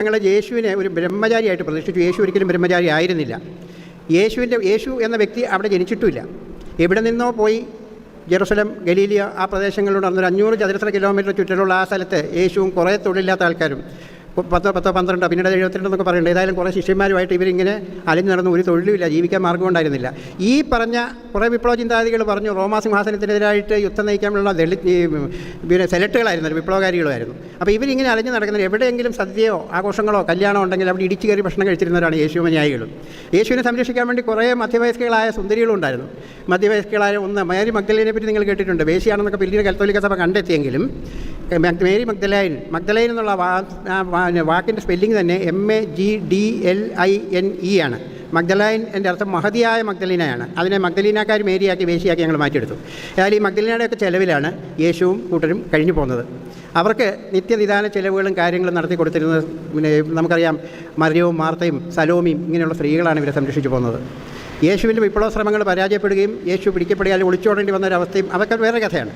ഞങ്ങൾ യേശുവിനെ ഒരു ബ്രഹ്മചാരിയായിട്ട് പ്രതിഷ്ഠിച്ചു. യേശു ഒരിക്കലും ബ്രഹ്മചാരി ആയിരുന്നില്ല. യേശുവിന്റെ യേശു എന്ന വ്യക്തി അവിടെ ജനിച്ചിട്ടുമില്ല. എവിടെ നിന്നോ പോയി ജെറുസലം ഗലീലിയ ആ പ്രദേശങ്ങളിലൂടെ നടന്നൊരു അഞ്ഞൂറ് ചതുരശ്ര കിലോമീറ്റർ ചുറ്റിലുള്ള ആ സ്ഥലത്ത് യേശുവും കുറേ തൊഴിലില്ലാത്ത ആൾക്കാരും പത്തോ പത്തോ പന്ത്രണ്ടോ പിന്നീട് എഴുപത്തിരണ്ടെന്നൊക്കെ പറയുന്നുണ്ട്. ഏതായാലും കുറേ ശിഷ്യന്മാരുമായിട്ട് ഇവരിങ്ങനെ അലിഞ്ഞു നടന്ന് ഒരു തൊഴിലുമില്ല ജീവിക്കാൻ മാർഗം ഉണ്ടായിരുന്നില്ല ഈ പറഞ്ഞ കുറേ വിപ്ലവ ചിന്താഗതികൾ പറഞ്ഞു റോമാ സിംഹാസനത്തിനെതിരായിട്ട് യുദ്ധം നയിക്കാനുള്ള ദളിത് പിന്നെ സെലക്ടുകളായിരുന്നു വിപ്ലവകാരികളായിരുന്നു അപ്പോൾ ഇവരിങ്ങനെ അലഞ്ഞു നടക്കുന്നത് എവിടെയെങ്കിലും സദ്യയോ ആഘോഷങ്ങളോ കല്യാണമോ ഉണ്ടെങ്കിൽ അവിടെ ഇടിച്ചു കയറി ഭക്ഷണം കഴിച്ചിരുന്നവരാണ് യേശുമന്യായികളും യേശുവിനെ സംരക്ഷിക്കാൻ വേണ്ടി കുറേ മധ്യവയസ്കകളായ സുന്ദരികളുണ്ടായിരുന്നു. മധ്യവയസ്കകളായ ഒന്ന് മേരി മഗ്ദലിനെ പറ്റി നിങ്ങൾ കേട്ടിട്ടുണ്ട്. വേശിയാണെന്നൊക്കെ പിന്നീട് കത്തോലിക്ക സഭ കണ്ടെത്തിയെങ്കിലും മേരി മഗ്ദലൈൻ. മഗ്ദലൈൻ എന്നുള്ള വാക്കിന്റെ സ്പെല്ലിംഗ് തന്നെ M A G D L I N E ആണ്. മഗ്ദലൈൻ എന്റെ അർത്ഥം മഹതിയായ മഗ്ദലീനയാണ്. അതിനെ മഗ്ദലീനക്കാർ മേരിയാക്കി വേശിയാക്കി ഞങ്ങൾ മാറ്റിയെടുത്തു. ഏതായാലും ഈ മഗ്ദലീനയുടെയൊക്കെ ചിലവിലാണ് യേശുവും കൂട്ടരും കഴിഞ്ഞു പോകുന്നത്. അവർക്ക് നിത്യനിദാന ചിലവുകളും കാര്യങ്ങളും നടത്തി കൊടുത്തിരുന്നത് പിന്നെ നമുക്കറിയാം മറിയവും മാർത്തയും സലോമിയും ഇങ്ങനെയുള്ള സ്ത്രീകളാണ് ഇവരെ സംരക്ഷിച്ചു പോകുന്നത്. യേശുവിന്റെ വിപ്ലവ ശ്രമങ്ങൾ പരാജയപ്പെടുകയും യേശു പിടിക്കപ്പെടുകയും അല്ലെങ്കിൽ ഒളിച്ചോടേണ്ടി വന്ന ഒരവസ്ഥയും അതൊക്കെ വേറെ കഥയാണ്.